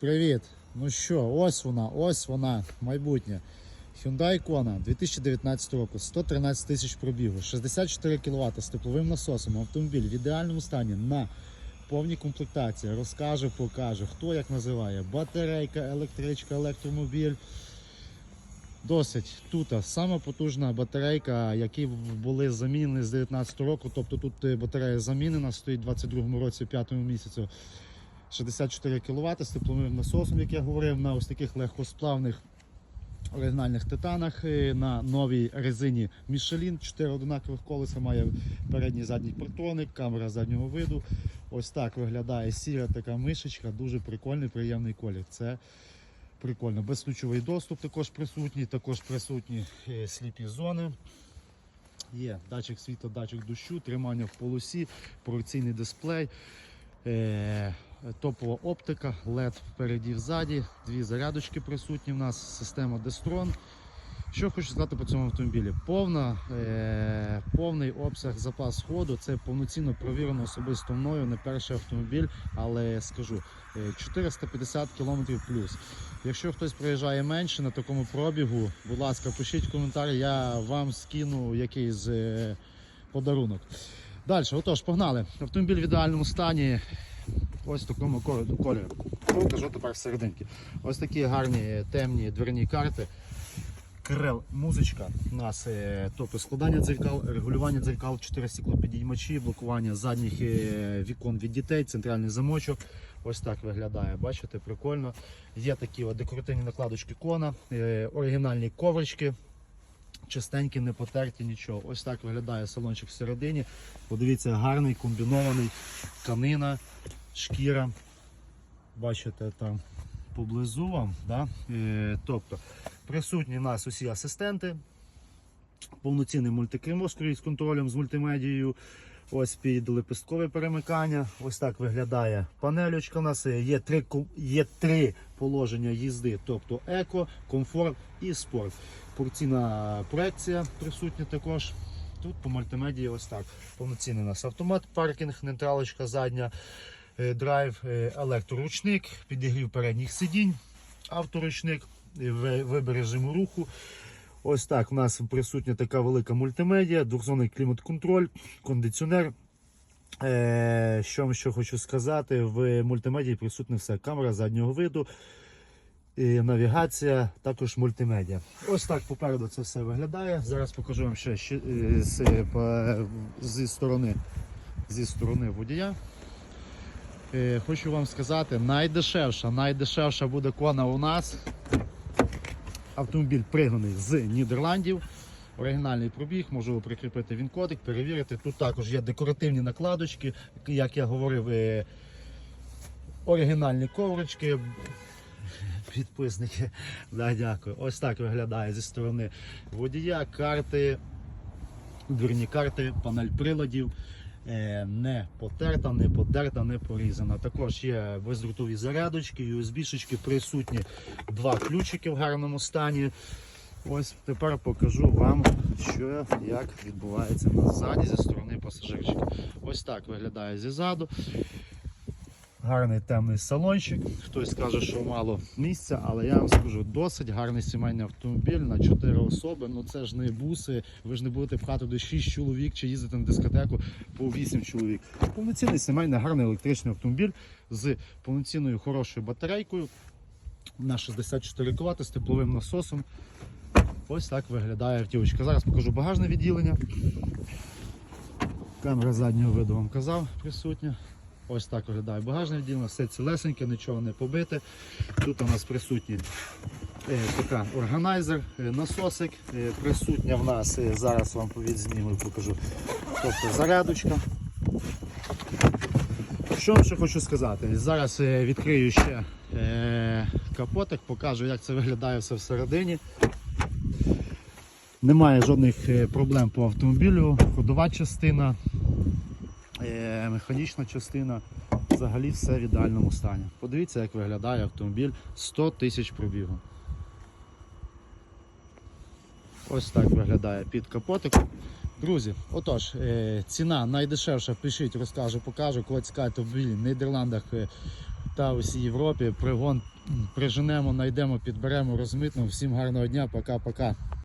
Привіт! Ну що, ось вона, ось вона, майбутнє. Hyundai Kona 2019 року, 113 тисяч пробігу, 64 кВт з тепловим насосом, автомобіль в ідеальному стані на повній комплектації. Розкаже, покаже, хто як називає. Батарейка, електричка, електромобіль. Досить тут сама потужна батарейка, які були замінені з 2019 року. Тобто тут е, батарея замінена, стоїть у 2022 році, 5 місяцю. 64 кВт з тепловим насосом, як я говорив, на ось таких легкосплавних оригінальних титанах. е, На новій резині Michelin. 4 одинакових колеса має передній задній партроник, камера заднього виду. Ось так виглядає сіра така мишечка, дуже прикольний, приємний колір. Це прикольно. Безключовий доступ також присутній, також присутні е, сліпі зони. Є датчик світла, датчик дощу, тримання в полосі, проекційний дисплей. Е, Топова оптика, LED впереді взаді, дві зарядочки присутні в нас, система Destron. Що хочу сказати по цьому автомобілі? Повна, е, повний обсяг запас ходу. Це повноцінно провірено особисто мною, не перший автомобіль, але скажу е, 450 км плюс. Якщо хтось приїжджає менше на такому пробігу, будь ласка, пишіть в коментарі, я вам скину якийсь е, подарунок. Далі, отож, погнали. Автомобіль в ідеальному стані. Ось такому кольору. кольорі. Покажу тепер серединки. Ось такі гарні темні дверні карти. Крел, музичка. У нас тобто складання дзеркал, регулювання дзеркал, 4 стеклопідіймачі, блокування задніх е, вікон від дітей, центральний замочок. Ось так виглядає. Бачите, прикольно. Є такі от декоративні накладочки кона, е, оригінальні коврички. Чистенькі, не потерті, нічого. Ось так виглядає салончик всередині. Подивіться, гарний, комбінований, тканина, шкіра. Бачите там поблизу вам. Да? Е, тобто присутні у нас усі асистенти, повноцінний мультикермо з контролем з мультимедією. Ось під лепесткове перемикання. Ось так виглядає панелечка. У нас є три, є три положення їзди, тобто еко, комфорт і спорт. Порційна проекція присутня також. Тут по мультимедії ось так. Повноцінний у нас автомат, паркінг, нейтралочка задня, е, драйв, е, електроручник, підігрів передніх сидінь, авторучник, е, вибір режиму руху. Ось так у нас присутня така велика мультимедіа, двохзонний клімат-контроль, кондиціонер. Е, що вам хочу сказати, в мультимедії присутне все. Камера заднього виду, навігація, також мультимедіа. Ось так попереду це все виглядає. Зараз покажу вам ще, е, е, зі сторони, зі сторони водія. Е, Хочу вам сказати, найдешевша, найдешевша буде кона у нас. Автомобіль пригнаний з Нідерландів. Оригінальний пробіг, можу прикріпити він кодик, перевірити. Тут також є декоративні накладочки, як я говорив, е, оригінальні коврички. Підписники, да, дякую. Ось так виглядає зі сторони водія, карти, дверні карти, панель приладів. Е, Не потерта, не подерта, не порізана. Також є бездротові зарядочки, USB-шечки присутні, два ключики в гарному стані. Ось тепер покажу вам, що як відбувається на ззаді зі сторони пасажирчика. Ось так виглядає ззаду. Гарний темний салончик. Хтось скаже, що мало місця, але я вам скажу, досить гарний сімейний автомобіль на 4 особи. Ну це ж не буси. Ви ж не будете пхати до 6 чоловік чи їздити на дискотеку по 8 чоловік. Повноцінний сімейний гарний електричний автомобіль з повноцінною хорошою батарейкою на 64 кВт з тепловим насосом. Ось так виглядає автівочка. Зараз покажу багажне відділення. Камера заднього виду вам казав присутня. Ось так виглядає багажне відділення, все цілесеньке, нічого не побите. Тут у нас присутній е, така органайзер, е, насосик. Е, присутня в нас, е, зараз вам повід зніму і покажу. Тобто зарядочка. Що ще хочу сказати? Зараз е, відкрию ще е, капотик, покажу, як це виглядає все всередині. Немає жодних е, проблем по автомобілю, ходова частина, механічна частина, взагалі все в ідеальному стані. Подивіться, як виглядає автомобіль 100 тисяч пробігу. Ось так виглядає під капотиком. Друзі, отож, е, ціна найдешевша, пишіть, розкажу, покажу. Кого цікавить в Нідерландах е, та усій Європі. Пригон приженемо, знайдемо, підберемо, розмитнемо. Всім гарного дня, пока-пока.